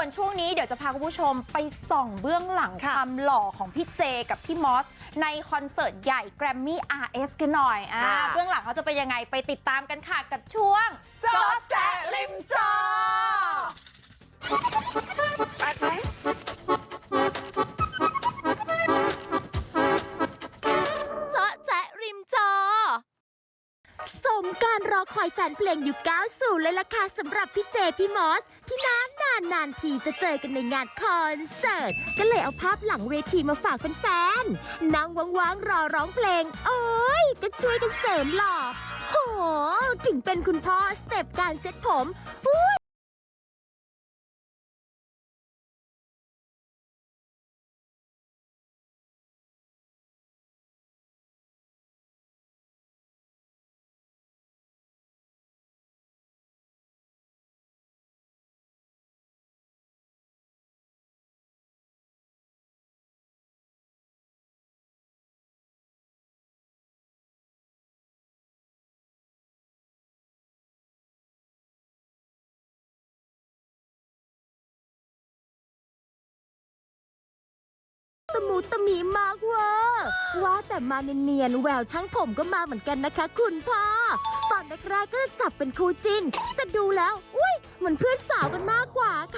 ส่วนช่วงนี้เดี๋ยวจะพาคุณผู้ชมไปส่องเบื้องหลังค่ะความหล่อของพี่เจกับพี่มอสในคอนเสิร์ตใหญ่ Grammy RS กันหน่อยอ่าค่ะเบื้องหลังเขาจะเป็นยังไงไปติดตามกันค่ะกับช่วงจอแจ๊ริมจอเจาะแจ๊ริมจอสมการรอคอยแฟนเพลงยุค90เลยล่ะค่ะสำหรับพี่เจพี่มอสที่นานานทีจะเจอกันในงานคอนเสิร์ต ก็เลยเอาภาพหลังเวทีมาฝากแฟนๆนั่งว่างๆรอร้องเพลง โอ้ย ก็ช่วยกันเสริมหล่อ โห ถึงเป็นคุณพ่อสเต็ปการเซ็ตผมอุ้ย มูตะมีมากเวอร์ว่าแต่มาเนียนๆแววช่างผมก็มาเหมือนกันนะคะ คุณพ่อ ตอนแรกๆก็จับเป็นคู่จิ้น แต่ดูแล้ว อุ้ยเหมือนเพื่อนสาวกันมากกว่าค่ะ